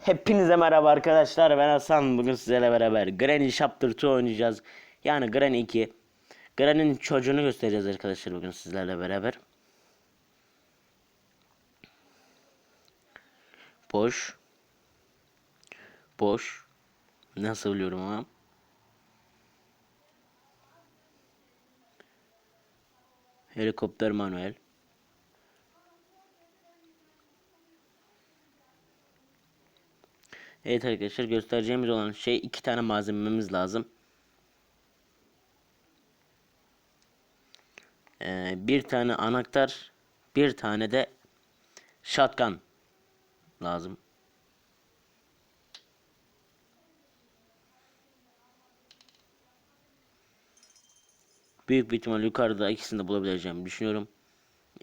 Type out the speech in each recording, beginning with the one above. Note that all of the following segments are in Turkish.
Hepinize merhaba arkadaşlar ben Hasan. Bugün sizlerle beraber Granny Chapter 2 oynayacağız. Yani Granny 2 Granny'nin çocuğunu göstereceğiz arkadaşlar bugün sizlerle beraber. Boş. Boş. Nasıl biliyorum ama? Helikopter manuel Evet arkadaşlar göstereceğimiz olan şey iki tane malzememiz lazım. Ee, bir tane anahtar, bir tane de shotgun lazım. Büyük bir ihtimal yukarıda ikisini de bulabileceğimi düşünüyorum.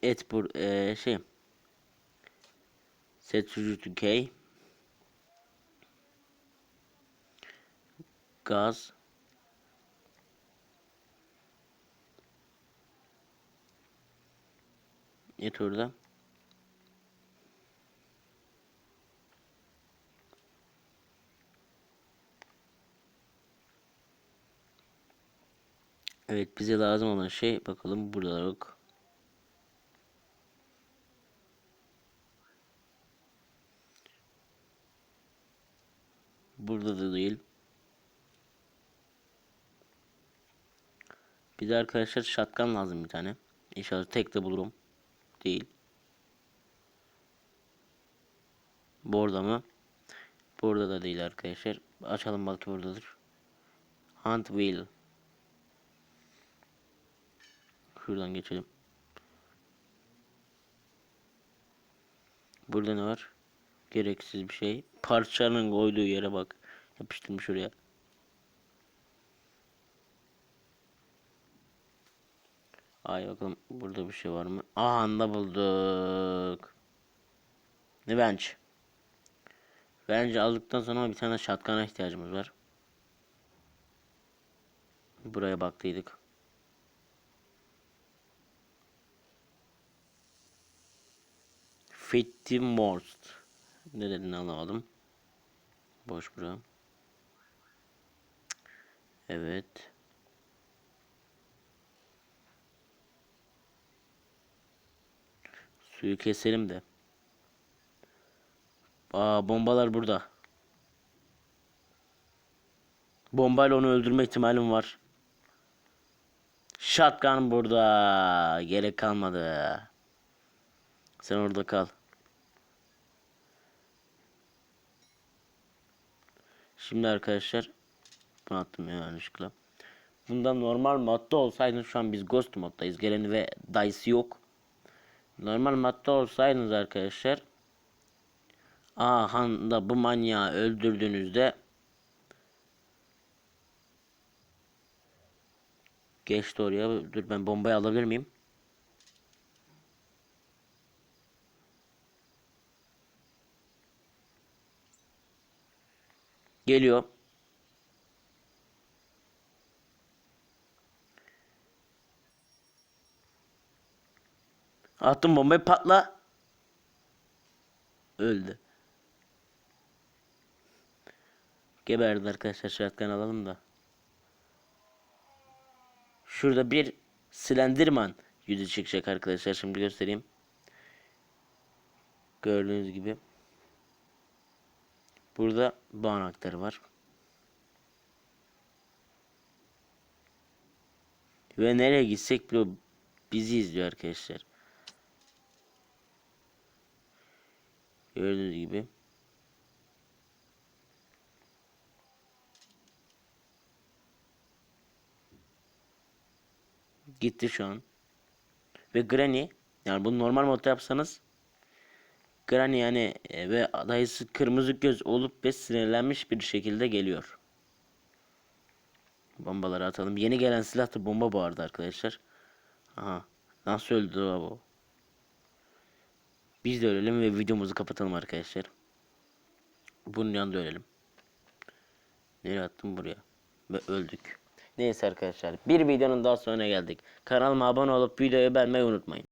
Et bur ee, şey set sujutu K gaz et orada Evet bize lazım olan şey bakalım burada yok. Burada da değil. Bir arkadaşlar şatkan lazım bir tane. İnşallah tek de bulurum. Değil. Burada mı? Burada da değil arkadaşlar. Açalım belki buradadır. Hunt wheel. Şuradan geçelim. Burada ne var? Gereksiz bir şey. Parçanın koyduğu yere bak. Yapıştırmış oraya. Ay bakalım burada bir şey var mı? Aha anda bulduk. Ne bence? Bence aldıktan sonra bir tane şatkana ihtiyacımız var. Buraya baktıydık. Fitty Most. Ne dediğini anlamadım. Boş bura. Evet. Suyu keselim de. Aa bombalar burada. Bombayla onu öldürme ihtimalim var. Shotgun burada. Gerek kalmadı. Sen orada kal. Şimdi arkadaşlar bunu attım ya yanlışlıkla. Bundan normal modda olsaydı şu an biz ghost moddayız. Gelen ve dice yok. Normal madde olsaydınız arkadaşlar Ahanda bu manyağı öldürdüğünüzde Geçti oraya. Dur ben bombayı alabilir miyim? Geliyor. Attım bombayı patla. Öldü. Geberdi arkadaşlar şartkan alalım da. Şurada bir Slenderman yüzü çıkacak arkadaşlar. Şimdi göstereyim. Gördüğünüz gibi. Burada bu anahtarı var. Ve nereye gitsek bile bizi izliyor arkadaşlar. Gördüğünüz gibi. Gitti şu an. Ve Granny yani bunu normal modda yapsanız Granny yani e, ve dayısı kırmızı göz olup ve sinirlenmiş bir şekilde geliyor. Bombaları atalım. Yeni gelen silah da bomba bu arada arkadaşlar. Aha. Nasıl öldü o bu? Biz de ölelim ve videomuzu kapatalım arkadaşlar. Bunun yanında ölelim. Nereye attım buraya? Ve öldük. Neyse arkadaşlar bir videonun daha sonuna geldik. Kanalıma abone olup videoyu beğenmeyi unutmayın.